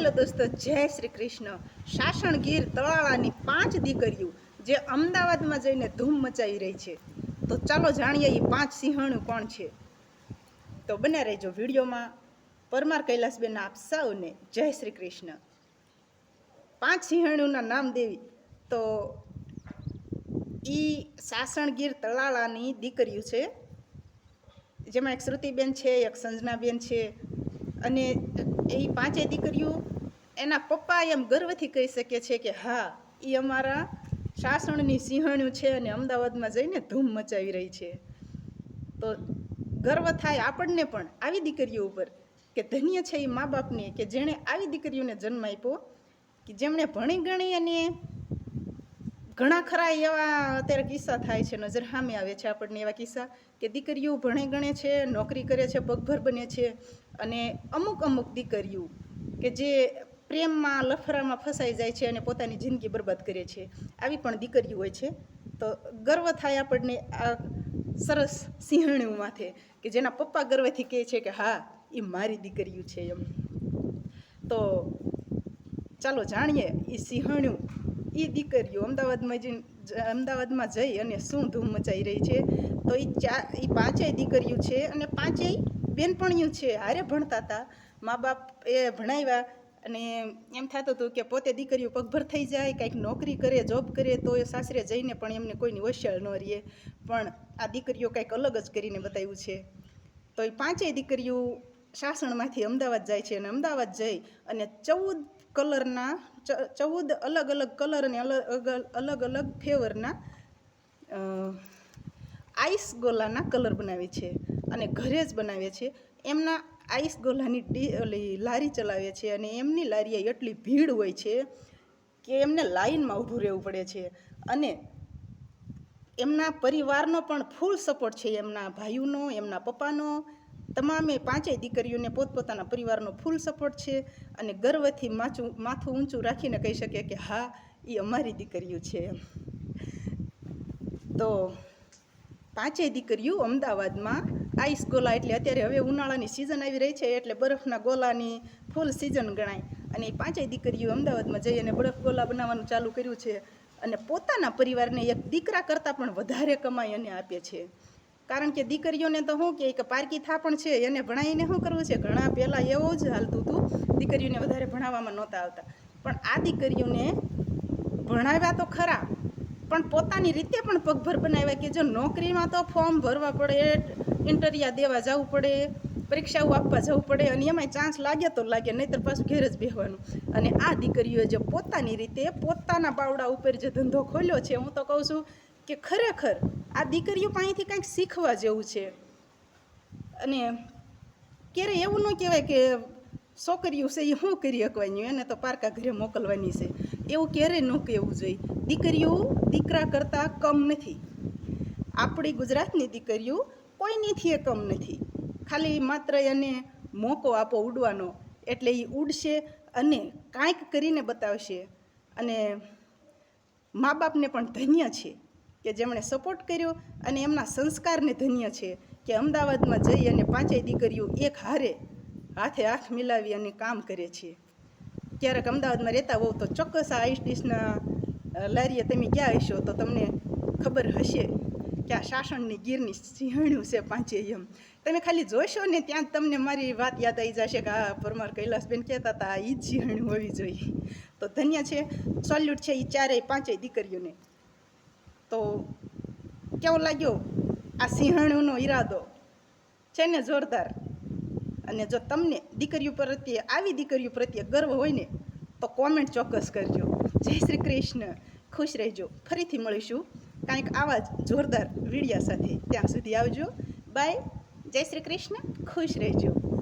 Hello દોસ્તો, જય શ્રી કૃષ્ણ. સાસણગીર તળાળાની પાંચ દીકરીઓ જે અમદાવાદમાં જઈને ધૂમ મચાવી રહી છે. તો ચાલો જાણીએ એ પાંચ સિંહણું કોણ છે. તો બને રહેજો વિડીયોમાં. પરમાર કૈલાસબેન આપ સૌને જય શ્રી કૃષ્ણ. પાંચ સિંહણુના નામ દેવી. તો ઈ સાસણગીર તળાળાની દીકરીઓ છે. જેમાં એક શ્રુતિબેન છે, એક સંજનાબેન છે અને એ પાંચે દીકરીઓ એના પપ્પા એમ ગર્વથી કહી શકે છે કે હા એ અમારા સાસણની સિંહણ્યું છે અને અમદાવાદમાં જઈને ધૂમ મચાવી રહી છે. તો ગર્વ થાય આપણને પણ આવી દીકરીઓ ઉપર કે ધન્ય છે એ મા બાપને કે જેણે આવી દીકરીઓને જન્મ આપ્યો, કે જેમણે ભણી ગણી અને ઘણા ખરા એવા અત્યારે કિસ્સા થાય છે, નજર સામે આવે છે આપણને એવા કિસ્સા કે દીકરીઓ ભણે ગણે છે, નોકરી કરે છે, પગભર બને છે અને અમુક અમુક દીકરીઓ કે જે પ્રેમમાં, લફરામાં ફસાઈ જાય છે અને પોતાની જિંદગી બરબાદ કરે છે. આવી પણ દીકરીઓ હોય છે. તો ગર્વ થાય આપણને આ સરસ સિંહણીઓ માથે કે જેના પપ્પા ગર્વથી કહે છે કે હા એ મારી દીકરીઓ છે એમ. તો ચાલો જાણીએ એ સિંહણ્યું એ દીકરીઓ અમદાવાદમાં જઈને અમદાવાદમાં જઈ અને શું ધૂમ મચાઈ રહી છે, તો એ ચા એ પાંચેય દીકરીઓ છે અને પાંચેય બેનપણીઓ છે, હારે ભણતા હતા મા બાપ એ ભણાવ્યા અને એમ થતું હતું કે પોતે દીકરીઓ પગભર થઈ જાય, કાંઈક નોકરી કરે, જોબ કરે, તો એ સાસરે જઈને પણ એમને કોઈની વસ્યાળ ન રહીએ. પણ આ દીકરીઓ કાંઈક અલગ જ કરીને બતાવ્યું છે. તો એ પાંચેય દીકરીઓ સાસણમાંથી અમદાવાદ જાય છે અને અમદાવાદ જઈ અને ચૌદ કલરના ચૌદ અલગ અલગ કલર અને અલગ અલગ અલગ ફ્લેવરના આઈસ ગોલાના કલર બનાવે છે અને ઘરે જ બનાવે છે. એમના આઈસ ગોલાની ડી, ઓલી લારી ચલાવે છે અને એમની લારીએ એટલી ભીડ હોય છે કે એમને લાઈનમાં ઊભું રહેવું પડે છે. અને એમના પરિવારનો પણ ફૂલ સપોર્ટ છે એમના ભાઈઓનો, એમના પપ્પાનો તમામે પાંચેય દીકરીઓને પોતપોતાના પરિવારનો ફૂલ સપોર્ટ છે અને ગર્વથી માથું માથું ઊંચું રાખીને કહી શકે કે હા એ અમારી દીકરીઓ છે તો પાંચેય દીકરીઓ અમદાવાદમાં આઈસ ગોલા એટલે અત્યારે હવે ઉનાળાની સિઝન આવી રહી છે એટલે બરફના ગોલાની ફૂલ સિઝન ગણાય. અને એ પાંચેય દીકરીઓ અમદાવાદમાં જઈ અને બરફ ગોલા બનાવવાનું ચાલુ કર્યું છે અને પોતાના પરિવારને એક દીકરા કરતાં પણ વધારે કમાઈ અને આપે છે. કારણ કે દીકરીઓને તો શું કે પારકી થાપણ છે, એને ભણાવીને શું કરવું છે? ઘણા પહેલાં એવું જ હાલતું હતું, દીકરીઓને વધારે ભણાવવામાં નહોતા આવતા. પણ આ દીકરીઓને ભણાવ્યા તો ખરા, પણ પોતાની રીતે પણ પગભર બનાવ્યા કે જો નોકરીમાં તો ફોર્મ ભરવા પડે ઇન્ટરિયા દેવા જવું પડે, પરીક્ષાઓ આપવા જવું પડે અને એમાંય ચાન્સ લાગે તો લાગે, નહીતર પાછું ઘેર જ બેહવાનું. અને આ દીકરીઓએ જે પોતાની રીતે પોતાના બાવડા ઉપર જે ધંધો ખોલ્યો છે, હું તો કહું છું કે ખરેખર આ દીકરીઓ પાસેથી કંઈક શીખવા જેવું છે. અને ક્યારે એવું ન કહેવાય કે છોકરીઓ છે એ શું કરી શકવાની, એને તો પારકા ઘરે મોકલવાની છે. એવું ક્યારેય ન કહેવું જોઈએ. દીકરીઓ દીકરા કરતાં કમ નથી. આપણી ગુજરાતની દીકરીઓ કોઈનીથી એ કમ નથી. ખાલી માત્ર એને મોકો આપો ઉડવાનો, એટલે એ ઉડશે અને કાંઈક કરીને બતાવશે. અને મા બાપને પણ ધન્ય છે. કે જેમણે સપોર્ટ કર્યો અને એમના સંસ્કારને ધન્ય છે કે અમદાવાદમાં જઈ અને પાંચેય દીકરીઓ એક હારે હાથે હાથ મિલાવી અને કામ કરે છે. ક્યારેક અમદાવાદમાં રહેતા હોવ તો ચોક્કસ આ આઈસ લારીએ તમે ક્યાં હશો તો તમને ખબર હશે કે આ શાસનની ગીરની સિંહણ્યું છે પાંચેય એમ. તમે ખાલી જોશો ને ત્યાં તમને મારી વાત યાદ આવી જશે કે આ પરમાર કૈલાસબેન કહેતા હતા, આ ઈ જ સિંહણ્યું હોવી જોઈએ. તો ધન્ય છે. સોલ્યુટ છે એ ચારેય પાંચેય દીકરીઓને. તો કેવો લાગ્યો? આ સિંહણનો ઈરાદો છે ને જોરદાર? અને જો તમને દીકરીઓ પ્રત્યે, આવી દીકરીઓ પ્રત્યે ગર્વ હોય ને, તો કોમેન્ટ ચોક્કસ કરજો. જય શ્રી કૃષ્ણ. ખુશ રહેજો. ફરીથી મળીશું કાંઈક આવા જ જોરદાર વિડીયા સાથે. ત્યાં સુધી આવજો. બાય જય શ્રી કૃષ્ણ. ખુશ રહેજો.